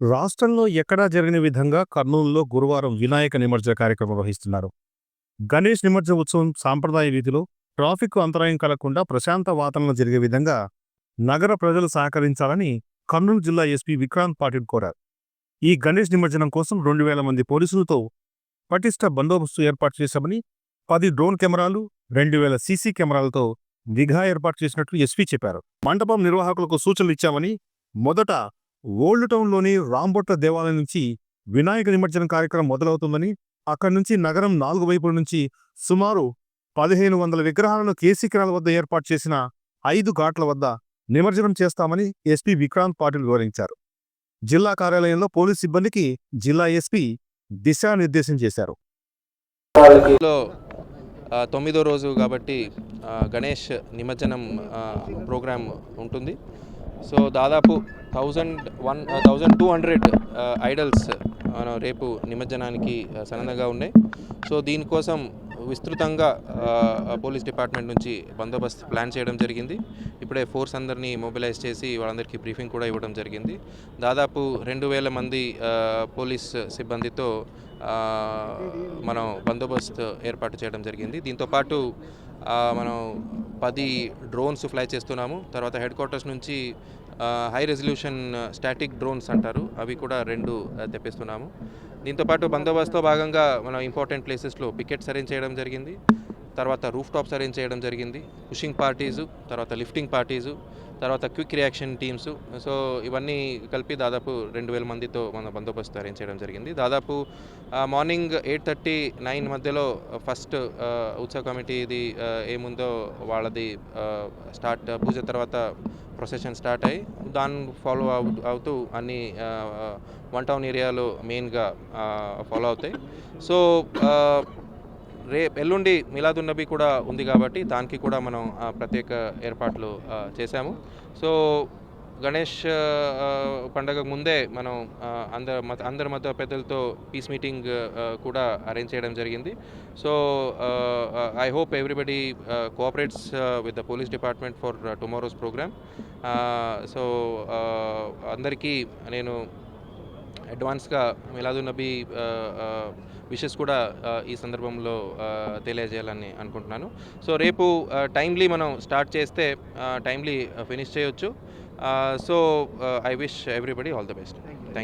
రాష్ట్రంలో ఎక్కడా జరిగిన విధంగా కర్నూలులో గురువారం వినాయక నిమజ్జన కార్యక్రమం నిర్వహిస్తున్నారు. గణేష్ నిమజ్జన ఉత్సవం సాంప్రదాయ రీతిలో ట్రాఫిక్ అంతరాయం కలగకుండా ప్రశాంత వాతావరణం జరిగే విధంగా నగర ప్రజలు సహకరించాలని కర్నూలు జిల్లా ఎస్పీ విక్రాంత్ పాటిల్ కోరారు. ఈ గణేష్ నిమజ్జనం కోసం రెండు వేల మంది పోలీసులతో పటిష్ట బందోబస్తు ఏర్పాటు చేశామని పది డ్రోన్ కెమెరాలు రెండు వేల సీసీ కెమెరాలతో నిఘా ఏర్పాటు చేసినట్లు ఎస్పీ చెప్పారు. మండపం నిర్వాహకులకు సూచనలు ఇచ్చామని మొదట ఓల్డ్ టౌన్లోని రాంబొట్ల దేవాలయం నుంచి వినాయక నిమజ్జనం కార్యక్రమం మొదలవుతుందని అక్కడి నుంచి నగరం నాలుగు వైపుల నుంచి సుమారు పదిహేను వందల విగ్రహాలను కేసీకిరాల వద్ద ఏర్పాటు చేసిన ఐదు ఘాట్ల వద్ద నిమజ్జనం చేస్తామని ఎస్పీ విక్రాంత్ పాటిల్ వివరించారు. జిల్లా కార్యాలయంలో పోలీస్ సిబ్బందికి జిల్లా ఎస్పీ దిశానిర్దేశం చేశారు. తొమ్మిదో రోజు కాబట్టి గణేష్ నిమజ్జనం ప్రోగ్రాం ఉంటుంది. సో దాదాపు thousand one thousand two hundred idols మనం రేపు నిమజ్జనానికి సన్నగా ఉన్నాయి. సో దీనికోసం విస్తృతంగా పోలీస్ డిపార్ట్మెంట్ నుంచి బందోబస్తు ప్లాన్ చేయడం జరిగింది. ఇప్పుడే ఫోర్స్ అందరినీ మొబిలైజ్ చేసి వాళ్ళందరికీ బ్రీఫింగ్ కూడా ఇవ్వడం జరిగింది. దాదాపు రెండు వేల మంది పోలీస్ సిబ్బందితో మనం బందోబస్తు ఏర్పాటు చేయడం జరిగింది. దీంతోపాటు పాటు మనం పది డ్రోన్స్ ఫ్లై చేస్తున్నాము. తర్వాత హెడ్ క్వార్టర్స్ నుంచి హై రెజల్యూషన్ స్టాటిక్ డ్రోన్స్ అంటారు. అవి కూడా రెండు తెప్పిస్తున్నాము. దీంతోపాటు బందోబస్తులో భాగంగా మనం ఇంపార్టెంట్ ప్లేసెస్లో పికెట్స్ అరేంజ్ చేయడం జరిగింది. తర్వాత రూఫ్ టాప్స్ అరేంజ్ చేయడం జరిగింది. పుషింగ్ పార్టీసు తర్వాత లిఫ్టింగ్ పార్టీసు తర్వాత క్విక్ రియాక్షన్ టీమ్స్. సో ఇవన్నీ కలిపి దాదాపు రెండు వేల మందితో మన బందోబస్తు అరేంజ్ చేయడం జరిగింది. దాదాపు మార్నింగ్ ఎయిట్ థర్టీ నైన్ మధ్యలో ఫస్ట్ ఉత్సవ కమిటీది ఏముందో వాళ్ళది స్టార్ట్ పూజ తర్వాత ప్రొసెషన్ స్టార్ట్ అయ్యి దాన్ని ఫాలో అవు అవుతూ అన్ని వన్ టౌన్ ఏరియాలో మెయిన్గా ఫాలో అవుతాయి. సో ఆ, రేపు ఎల్లుండి మిలాదున్నబీ కూడా ఉంది కాబట్టి దానికి కూడా మనం ప్రత్యేక ఏర్పాట్లు చేశాము. సో గణేష్ పండగ ముందే మనం ఆ, అందరు మత అందరి మత పెద్దలతో పీస్ మీటింగ్ కూడా అరేంజ్ చేయడం జరిగింది. So I hope everybody cooperates with the police department for tomorrow's program. So అందరికీ నేను అడ్వాన్స్గా మిలాదున్ నబీ విషెస్ కూడా ఈ సందర్భంలో తెలియజేయాలని అనుకుంటున్నాను. సో రేపు టైమ్లీ మనం స్టార్ట్ చేస్తే టైమ్లీ ఫినిష్ చేయొచ్చు. So I wish everybody all the best. Thank